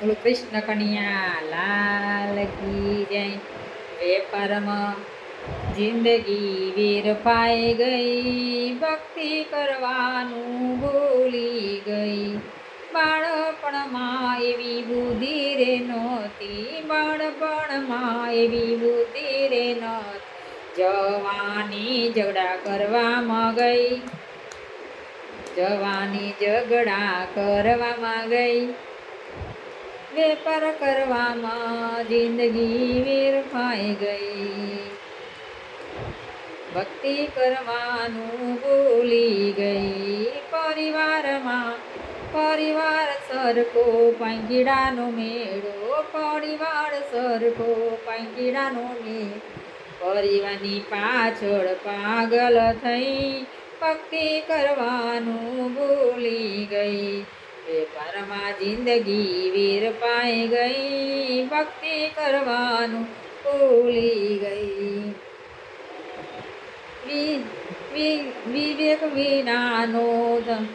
બોલો, કૃષ્ણ કન્યા, લાલ કી જય વેપારમાં જિંદગી વેરફાઈ ગઈ, ભક્તિ કરવાનું ભૂલી ગઈ. બાળપણમાં એવી બુદ્ધિ રે નહોતી, બાળપણમાં એવી બુદ્ધિ રે નહોતી. જવાની ઝઘડા કરવામાં ગઈ, જવાની ઝઘડા કરવામાં ગઈ. વેપાર કરવામાં જિંદગી વેરફાઈ ગઈ. ભક્તિ કરવાનું ભૂલી ગઈ. પરિવારમાં પરિવાર સરખો પાંગીડાનો મેળો, પરિવાર સરખો પાંગીડાનો મેળો. પરિવારની પાછળ પાગલ થઈ ભક્તિ કરવાનું ભૂલી ગઈ. વેપારમાં જિંદગી વીર પાઈ ગઈ, ભક્તિ કરવાનું ભૂલી ગઈ. વિવેક વિનાનો ધ-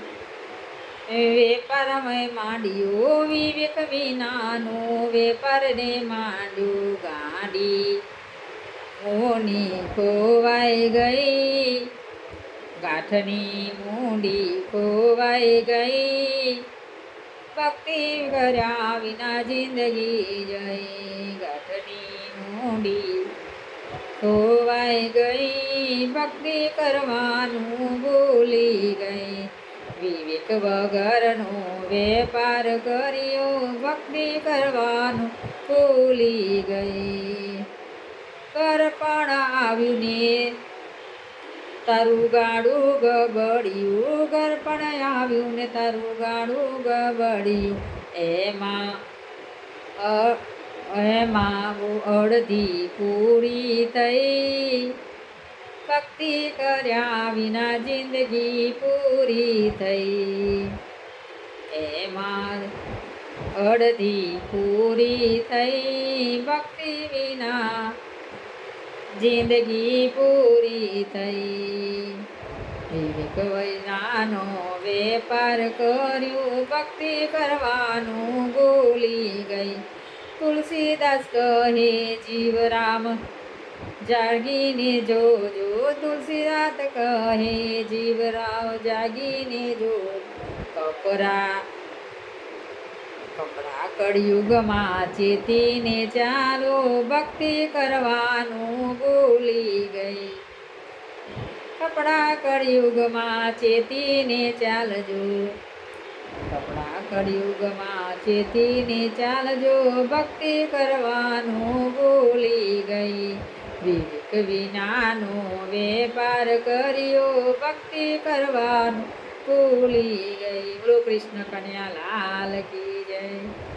વેપારમાં માંડ્યો, વિવેક વિનાનો વેપારને માંડ્યું ગાડી. મોની ખોવાઈ ગઈ, ગાંઠની મૂડી ખોવાઈ ગઈ. ભક્તિ કર્યા વિના જિંદગી જઈ ગાંઠની મૂડી. ખોવાઈ ગઈ, ભક્તિ કરવાનું ભૂલી ગઈ. વિવેક વગરનો વેપાર કર્યો, ભક્તિ કરવાનું ભૂલી ગઈ. કરપણ આવ્યું ને તારું ગાડું ગબડ્યું, ગરપણ આવ્યું ને તારું ગાડું ગબડિયું. એમાં એમાં અડધી પૂરી થઈ. ભક્તિ કર્યા વિના જિંદગી પૂરી થઈ. એમાં અડધી પૂરી થઈ. ભક્તિ વિના જિંદગી પૂરી થઈ. વિવેક વૈરાનો વેપાર કર્યો, ભક્તિ કરવાનું ભૂલી ગઈ. તુલસીદાસ કહે જીવરામ જાગીને જોજો. તુલસીદાસ કહે જીવરામ જાગીને જો કપરા કપડા કળિયુગમાં ચેતીને ચાલો ભક્તિ કરવાનું ભૂલી ગઈ. કપડા કળિયુગમાં ચેતીને ચાલજો. કપડા કળિયુગમાં ચેતીને ચાલજો, ભક્તિ કરવાનું ભૂલી ગઈ. વિવેક વિનાનો વેપાર કર્યો, ભક્તિ કરવાનું ભૂલી ગઈ. બોલો કૃષ્ણ કન્યા લાલ કી જય